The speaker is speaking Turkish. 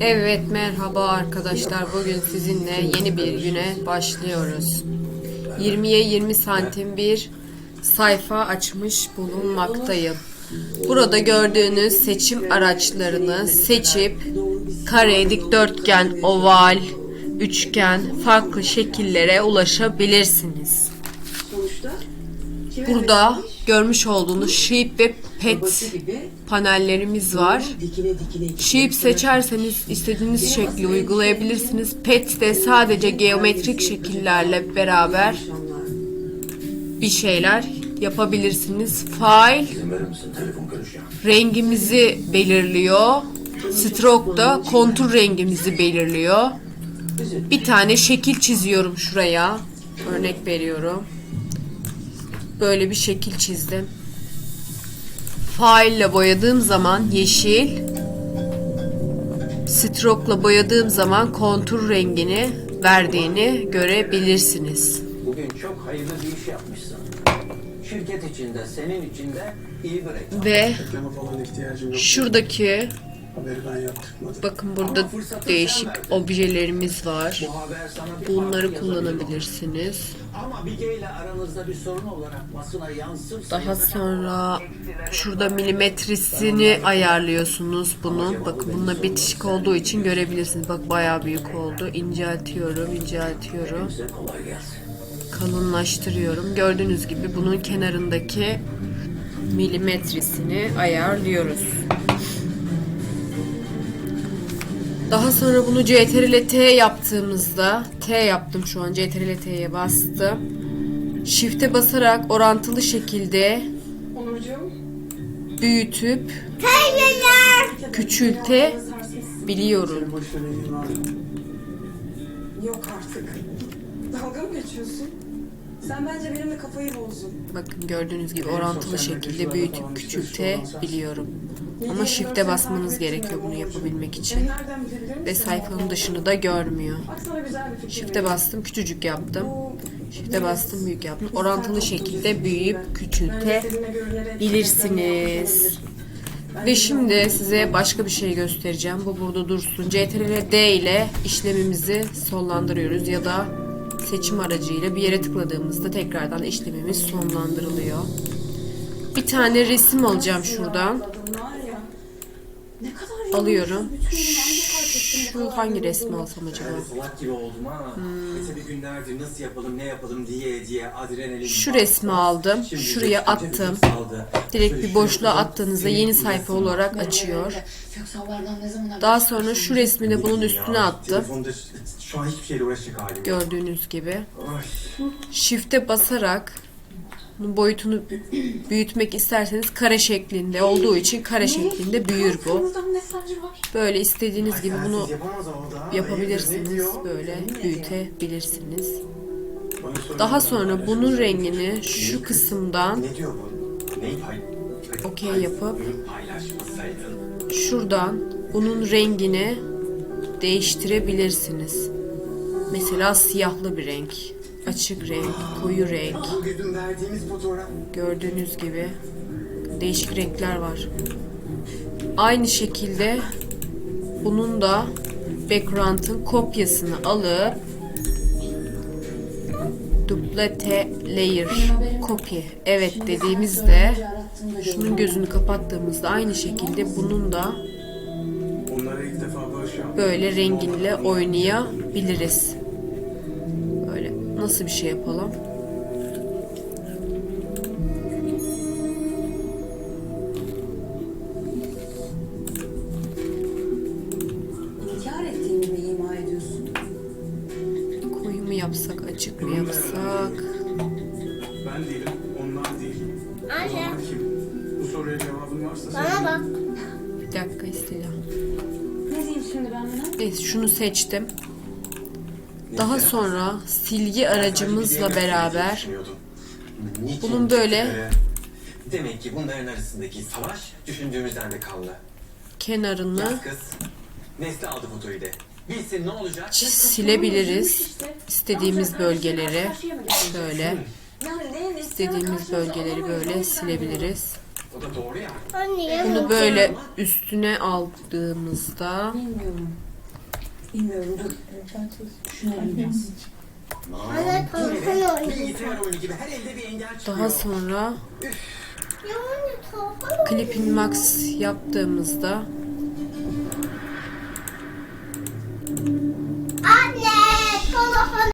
Evet merhaba arkadaşlar. Bugün sizinle yeni bir güne başlıyoruz. 20'ye 20 santim bir sayfa açmış bulunmaktayım. Burada gördüğünüz seçim araçlarını seçip kare, dikdörtgen, oval, üçgen farklı şekillere ulaşabilirsiniz. Burada görmüş olduğunuz shape ve pet panellerimiz var. Shape seçerseniz istediğiniz şekli uygulayabilirsiniz. Pet de sadece geometrik şekillerle beraber bir şeyler yapabilirsiniz. File rengimizi belirliyor. Stroke da kontur rengimizi belirliyor. Bir tane şekil çiziyorum şuraya. Örnek veriyorum. Böyle bir şekil çizdim. File ile boyadığım zaman yeşil, stroke ile boyadığım zaman kontur rengini verdiğini görebilirsiniz. Bugün çok hayırlı bir iş yapmışsın. Şirket içinde, senin içinde iyi bir reklam. Ve şuradaki bakın burada değişik objelerimiz var. Bunları kullanabilirsiniz. Ama Bige ile aranızda bir sorun olarak basına yansırsa... Daha sonra şurada milimetresini ayarlıyorsunuz bunun. Bakın bununla bitişik olduğu için görebilirsiniz. Bak bayağı büyük oldu. İnceltiyorum, inceltiyorum. Kalınlaştırıyorum. Gördüğünüz gibi bunun kenarındaki milimetresini ayarlıyoruz. Daha sonra bunu CTRL T yaptığımızda T yaptım şu an CTRL T'ye bastım. Shift'e basarak orantılı şekilde büyütüp başına ilgin var mı? Yok artık. Dalga mı geçiyorsun? Sen bence benimle kafayı bozdun. Bakın gördüğünüz gibi orantılı şekilde büyütüp küçültebiliyorum. Ama shift'e basmanız gerekiyor bunu yapabilmek için. Bilebilirim? Ve sayfanın dışını da görmüyor. Shift'e bastım küçücük yaptım. Shift'e bastım büyük yaptım. Orantılı şekilde büyüyüp küçültebilirsiniz. görünerek Ve şimdi size başka bir şey göstereceğim. Bu burada dursun. CTRL D ile işlemimizi sonlandırıyoruz ya da seçim aracıyla bir yere tıkladığımızda tekrardan işlemimiz sonlandırılıyor. Bir tane resim alacağım şuradan. Alıyorum. Şu hangi resmi alsam acaba? Salak gibi oldum ha. Hmm. Günlerdir nasıl yapalım ne yapalım diye diye adrenalin. Şu resmi aldım. Şimdi Şuraya attım. Direkt bir boşluğa attığınızda yeni sayfa olarak açıyor. Daha sonra şu resmi de bunun üstüne attım. Şu an hiçbir şeyle uğraşacak halim yok. Gördüğünüz gibi. Shift'e basarak boyutunu büyütmek isterseniz kare şeklinde olduğu için kare şeklinde büyür bu. Böyle istediğiniz gibi bunu yapabilirsiniz. Böyle büyütebilirsiniz. Daha sonra bunun rengini şu kısımdan Ne diyor bu? Neyi pay? Okey yapıp Paylaşmasaydın. şuradan bunun rengini değiştirebilirsiniz. Mesela siyahlı bir renk, açık renk, koyu renk. Gördüğünüz gibi değişik renkler var. Aynı şekilde bunun da background'ın kopyasını alıp duplicate layer copy evet dediğimizde şunun gözünü kapattığımızda aynı şekilde bunun da böyle renginle oynayabiliriz. Nasıl bir şey yapalım? Koyu mu yapsak, açık mı yapsak? Ben değilim, onlar değil. Anne? Bu soruya cevabın varsa bana bak. Bir dakika isteyeceğim. Ne diyeyim şimdi ben buna? Evet şunu seçtim. Daha sonra silgi aracımızla beraber Bunun böyle- Demek ki bunların arasındaki savaş düşündüğümüzden de kaldı. kenarını Yaz kız. Nesli aldı fotoyu de. Bilsin ne olacak? silebiliriz. İstediğimiz bölgeleri şöyle istediğimiz bölgeleri böyle silebiliriz. O da doğru ya. Anne Bunu böyle üstüne aldığımızda Bilmiyorum. Bilmiyorum dur. Oynuyor. Engel çıkıyor. daha sonra Clipping Max yaptığımızda